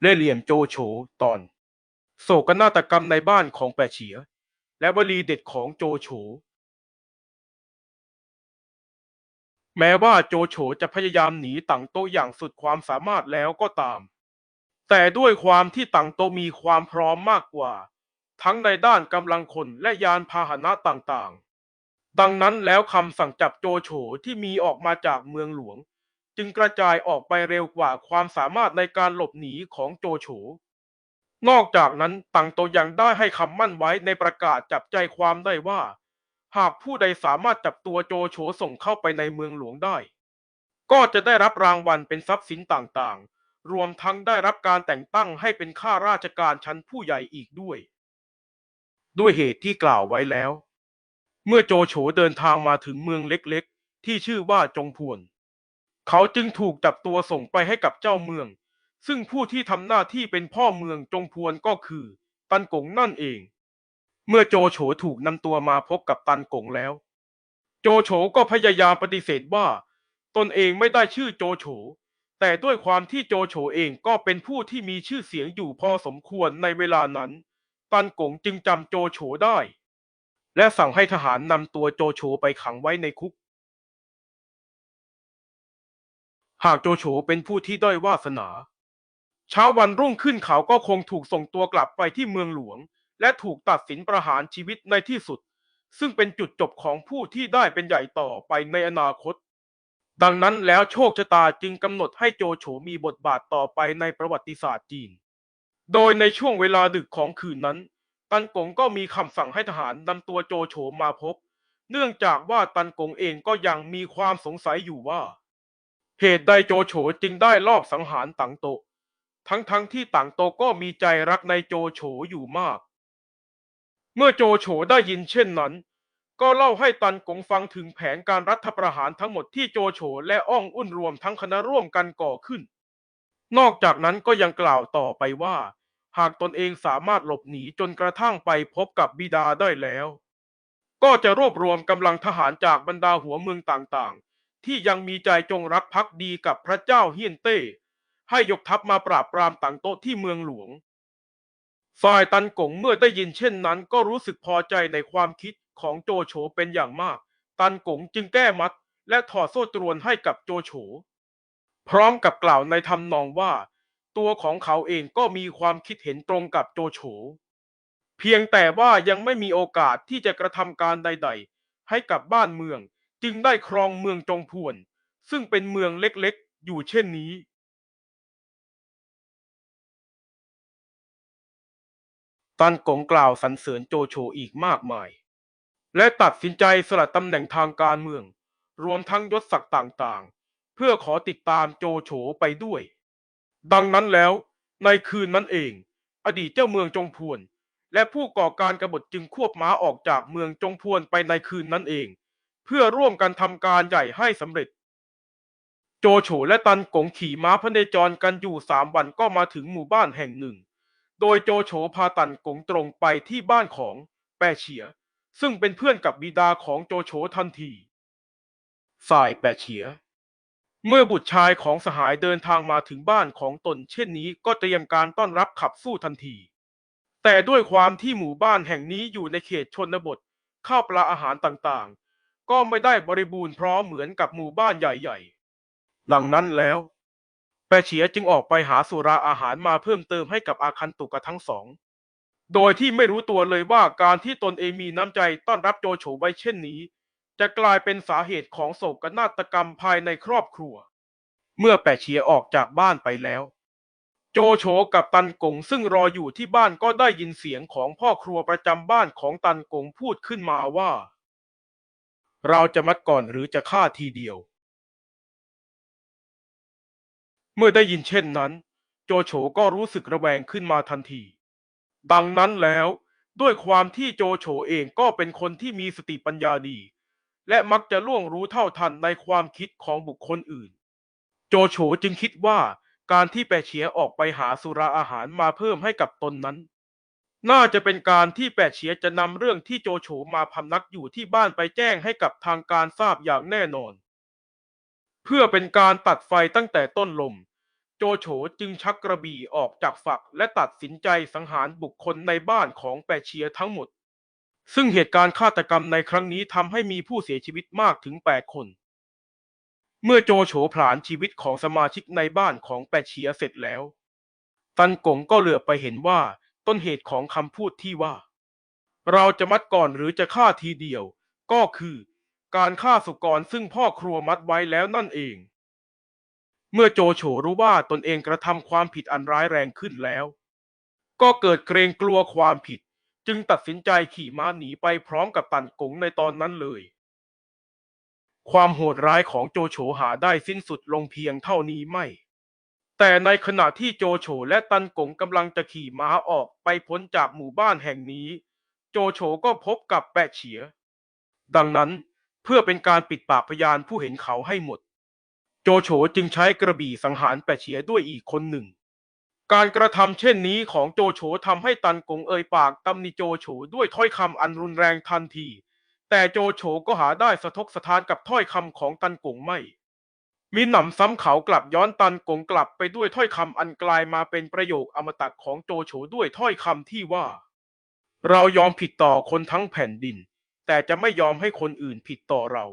เล่เหลี่ยมโจโฉตอน โศกนาฏกรรมในบ้านของแปะเฉีย และวลีเด็ดของโจโฉแม้ว่าโจโฉจะพยายามหนีตังโตอย่างสุดความสามารถแล้วก็ตาม แต่ด้วยความที่ตังโตมีความพร้อมมากกว่า ทั้งในด้านกำลังคนและยานพาหนะต่างๆ ดังนั้นแล้วคำสั่งจับโจโฉที่มีออกมาจากเมืองหลวง จึงกระจายออกไปเร็วกว่าความสามารถในการหลบหนีของโจโฉ นอกจากนั้นตังโตยังได้ให้คำมั่นไว้ในประกาศจับใจความได้ว่า หากผู้ใดสามารถจับตัวโจโฉส่งเข้าไปในเมืองหลวงได้ ก็จะได้รับรางวัลเป็นทรัพย์สินต่างๆ รวมทั้งได้รับการแต่งตั้งให้เป็นข้าราชการชั้นผู้ใหญ่อีกด้วย ด้วยเหตุที่กล่าวไว้แล้ว เมื่อโจโฉเดินทางมาถึงเมืองเล็กๆ ที่ชื่อว่าจงพวน เขาจึงถูกจับตัวส่งไปให้กับเจ้าเมือง ซึ่งผู้ที่ทำหน้าที่เป็นพ่อเมืองจงพวนก็คือ ตันกงนั่นเอง เมื่อโจโฉถูกนำตัวมาพบกับตันกงแล้ว โจโฉก็พยายามปฏิเสธว่า ตนเองไม่ได้ชื่อโจโฉแต่ด้วยความที่โจโฉเองก็เป็นผู้ที่มีชื่อเสียงอยู่พอสมควรในเวลานั้น ตันกงจึงจำโจโฉได้ และสั่งให้ทหารนำตัวโจโฉไปขังไว้ในคุก หากโจโฉเป็นผู้ที่ด้อยวาสนา เช้าวันรุ่งขึ้นเขาก็คงถูกส่งตัวกลับไปที่เมืองหลวง และถูกตัดสินประหารชีวิตในที่สุด ซึ่งเป็นจุดจบของผู้ที่ได้เป็นใหญ่ต่อไปในอนาคต ดังนั้นแล้วโชคชะตาจึงกำหนดให้โจโฉมีบทบาทต่อไปในประวัติศาสตร์จีน โดยในช่วงเวลาดึกของคืนนั้น ตันกงก็มีคำสั่งให้ทหารนำตัวโจโฉมาพบ เนื่องจากว่าตันกงเองก็ยังมีความสงสัยอยู่ว่า เหตุใดโจโฉจึงได้ลอบสังหารตังโต ทั้งๆทที่ตังโตก็มีใจรักในโจโฉอยู่มาก เมื่อโจโฉได้ยินเช่นนั้น ก็เล่าให้ตันกงฟังถึงแผนการรัฐประหารทั้งหมดที่โจโฉและอ้องอุ่นรวมทั้งคณะร่วมกันก่อขึ้น นอกจากนั้นก็ยังกล่าวต่อไปว่า หากตนเองสามารถหลบหนีจนกระทั่งไปพบกับบิดาได้แล้ว ก็จะรวบรวมกำลังทหารจากบรรดาหัวเมืองต่างๆ ที่ยังมีใจจงรักภักดีกับพระเจ้าเฮียนเต้ ให้ยกทัพมาปราบปรามต่างโต๊ะที่เมืองหลวง ฝ่ายตันกงเมื่อได้ยินเช่นนั้น ก็รู้สึกพอใจในความคิดของโจโฉเป็นอย่างมาก ตันกงจึงแก้มัด และถอดโซ่ตรวนให้กับโจโฉ พร้อมกับกล่าวในทำนองว่า ตัวของเขาเองก็มีความคิดเห็นตรงกับโจโฉ เพียงแต่ว่ายังไม่มีโอกาสที่จะกระทำการใด ๆ ให้กับบ้านเมือง จึงได้ครองเมืองจงพวน ซึ่งเป็นเมืองเล็กๆ อยู่เช่นนี้ตันกงกล่าวสรรเสริญโจโฉอีกมากมาย และตัดสินใจสละตำแหน่งทางการเมือง รวมทั้งยศศักดิ์ต่างๆ เพื่อขอติดตามโจโฉไปด้วย ดังนั้นแล้ว ในคืนนั้นเอง อดีตเจ้าเมืองจงพวน และผู้ก่อการกบฏจึงควบม้าออกจากเมืองจงพวนไปในคืนนั้นเอง เพื่อร่วมกันทำการใหญ่ให้สำเร็จ โจโฉและตันกงขี่ม้าพเนจรกันอยู่สามวันก็มาถึงหมู่บ้านแห่งหนึ่ง โดยโจโฉพาตันกงตรงไปที่บ้านของแปเฉีย ซึ่งเป็นเพื่อนกับบิดาของโจโฉทันทีฝ่ายแปเฉีย เมื่อบุตรชายของสหายเดินทางมาถึงบ้านของตน เช่นนี้ก็เตรียมการต้อนรับขับสู้ทันที แต่ด้วยความที่หมู่บ้านแห่งนี้อยู่ในเขตชนบทข้าวปลาอาหารต่างๆ ก็ไม่ได้บริบูรณ์พร้อมเหมือนกับหมู่บ้านใหญ่ๆ หลังนั้นแล้ว แปเฉียจึงออกไปหาสุราอาหารมาเพิ่มเติมให้กับอาคันตุกะทั้งสอง โดยที่ไม่รู้ตัวเลยว่าการที่ตนเองมีน้ำใจต้อนรับโจโฉไว้เช่นนี้ จะกลายเป็นสาเหตุของโศกนาฏกรรมภายในครอบครัว เมื่อแปเฉียออกจากบ้านไปแล้ว โจโฉกับตันกงซึ่งรออยู่ที่บ้านก็ได้ยินเสียงของพ่อครัวประจำบ้านของตันกงพูดขึ้นมาว่า เราจะมัดก่อนหรือจะฆ่าทีเดียว เมื่อได้ยินเช่นนั้น โจโฉก็รู้สึกระแวงขึ้นมาทันที ดังนั้นแล้วด้วยความที่โจโฉเองก็เป็นคนที่มีสติปัญญาดี และมักจะล่วงรู้เท่าทันในความคิดของบุคคลอื่น โจโฉจึงคิดว่าการที่แปเฉียออกไปหาสุราอาหารมาเพิ่มให้กับตนนั้น น่าจะเป็นการที่แปะเฉียจะนำเรื่องที่โจโฉมาพำนักอยู่ที่บ้านไปแจ้งให้กับทางการทราบอย่างแน่นอน เพื่อเป็นการตัดไฟตั้งแต่ต้นลม โจโฉจึงชักกระบี่ออกจากฝักและตัดสินใจสังหารบุคคลในบ้านของแปะเชียทั้งหมด ซึ่งเหตุการณ์ฆาตกรรมในครั้งนี้ทำให้มีผู้เสียชีวิตมากถึง 8 คน เมื่อโจโฉผลาญชีวิตของสมาชิกในบ้านของแปะเชียเสร็จแล้ว ตันกงก็เหลือไปเห็นว่า ต้นเหตุของคำพูดที่ว่า เราจะมัดก่อนหรือจะฆ่าทีเดียว ก็คือ การฆ่าสุกรซึ่งพ่อครัวมัดไว้แล้วนั่นเอง เมื่อโจโฉรู้ว่าตนเองกระทำความผิดอันร้ายแรงขึ้นแล้ว ก็เกิดเกรงกลัวความผิด จึงตัดสินใจขี่ม้าหนีไปพร้อมกับตันกงในตอนนั้นเลย ความโหดร้ายของโจโฉหาได้สิ้นสุดลงเพียงเท่านี้ไม่ แต่ในขณะที่โจโฉและตันกงกำลังจะขี่ม้าออกไปพ้นจากหมู่บ้านแห่งนี้ โจโฉก็พบกับแปะเฉีย ดังนั้นเพื่อเป็นการปิดปากพยานผู้เห็นเขาให้หมด โจโฉจึงใช้กระบี่สังหารแปะเฉียด้วยอีกคนหนึ่ง การกระทำเช่นนี้ของโจโฉทำให้ตันกงเอ่ยปากตำหนิโจโฉด้วยถ้อยคำอันรุนแรงทันที แต่โจโฉก็หาได้สะทกสะท้านกับถ้อยคำของตันกงไม่ มีหนำซ้ำเขากลับย้อนตันกงกลับไปด้วยถ้อยคำอันกลายมาเป็นประโยคอมตะของโจโฉด้วยถ้อยคำที่ว่า เรายอมผิดต่อคนทั้งแผ่นดิน แต่จะไม่ยอมให้คนอื่นผิดต่อเรา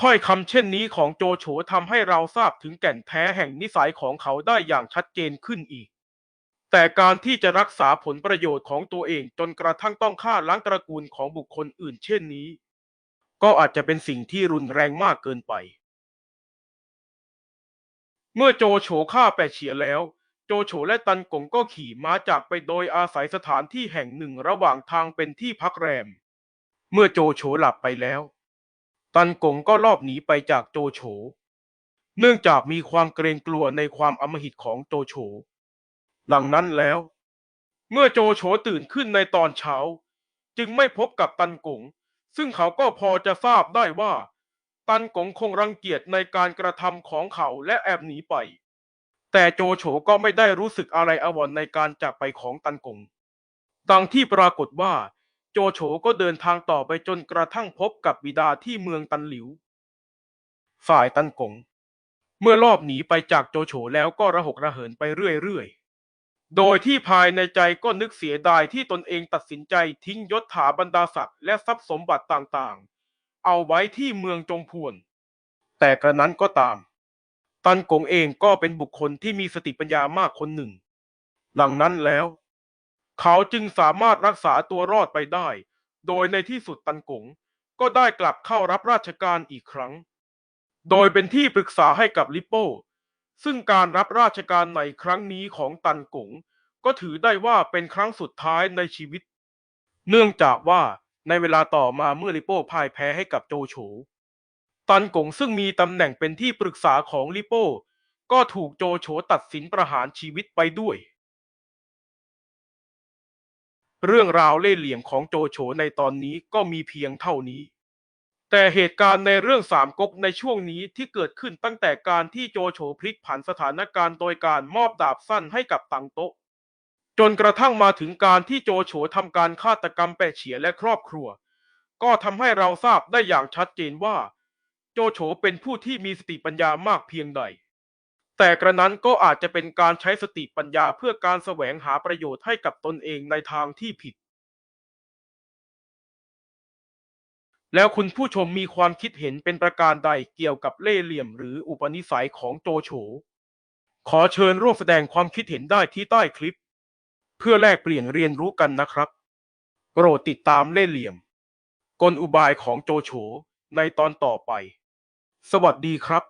ถ้อยคำเช่นนี้ของโจโฉทำให้เราทราบถึงแก่นแท้แห่งนิสัยของเขาได้อย่างชัดเจนขึ้นอีก แต่การที่จะรักษาผลประโยชน์ของตัวเองจนกระทั่งต้องฆ่าล้างตระกูลของบุคคลอื่นเช่นนี้ ก็อาจจะเป็นสิ่งที่รุนแรงมากเกินไป เมื่อโจโฉฆ่าแปะเฉียแล้ว โจโฉและตันกงก็ขี่ม้าจากไปโดยอาศัยสถานที่แห่งหนึ่งระหว่างทางเป็นที่พักแรม เมื่อโจโฉหลับไปแล้ว ตันกงก็ลอบหนีไปจากโจโฉ เนื่องจากมีความเกรงกลัวในความอำมหิตของโจโฉ หลังนั้นแล้ว เมื่อโจโฉตื่นขึ้นในตอนเช้า จึงไม่พบกับตันกงซึ่งเขาก็พอจะทราบได้ว่า ตันกงคงรังเกียจในการกระทำของเขาและแอบหนีไป แต่โจโฉก็ไม่ได้รู้สึกอะไรอวรในการจากไปของตันกง ดังที่ปรากฏว่า โจโฉก็เดินทางต่อไปจนกระทั่งพบกับบิดาที่เมืองตันหลิว ฝ่ายตันกง เมื่อรอบหนีไปจากโจโฉแล้วก็ระหกระเหินไปเรื่อยๆ โดยที่ภายในใจก็นึกเสียดายที่ตนเองตัดสินใจทิ้งยศถาบรรดาศักดิ์และทรัพย์สมบัติต่างๆ เอาไว้ที่เมืองจงพวน แต่กระนั้นก็ตาม ตันกงเองก็เป็นบุคคลที่มีสติปัญญามากคนหนึ่ง หลังนั้นแล้ว เขาจึงสามารถรักษาตัวรอดไปได้ โดยในที่สุดตันกงก็ได้กลับเข้ารับราชการอีกครั้ง โดยเป็นที่ปรึกษาให้กับลิปโป้ซึ่งการรับราชการในครั้งนี้ของตันกงก็ถือได้ว่าเป็นครั้งสุดท้ายในชีวิต เนื่องจากว่า ในเวลาต่อมาเมื่อลิโป้พ่ายแพ้ให้กับโจโฉ ตันกงซึ่งมีตำแหน่งเป็นที่ปรึกษาของลิโป้ ก็ถูกโจโฉตัดสินประหารชีวิตไปด้วย เรื่องราวเล่ห์เหลี่ยมของโจโฉในตอนนี้ก็มีเพียงเท่านี้ แต่เหตุการณ์ในเรื่องสามก๊กในช่วงนี้ที่เกิดขึ้นตั้งแต่การที่โจโฉพลิกผันสถานการณ์โดยการมอบดาบสั้นให้กับตังโต๊ะ จนกระทั่งมาถึงการที่โจโฉทำการฆาตกรรมแปะเฉียและครอบครัว ก็ทำให้เราทราบได้อย่างชัดเจนว่า โจโฉเป็นผู้ที่มีสติปัญญามากเพียงใด แต่กระนั้นก็อาจจะเป็นการใช้สติปัญญาเพื่อการแสวงหาประโยชน์ให้กับตนเองในทางที่ผิด แล้วคุณผู้ชมมีความคิดเห็นเป็นประการใดเกี่ยวกับเล่ห์เหลี่ยมหรืออุปนิสัยของโจโฉขอเชิญร่วมแสดงความคิดเห็นได้ที่ใต้คลิป เพื่อแลกเปลี่ยนเรียนรู้กันนะครับโปรดติดตามเล่เหลี่ยม กลอุบายของโจโฉในตอนต่อไป สวัสดีครับ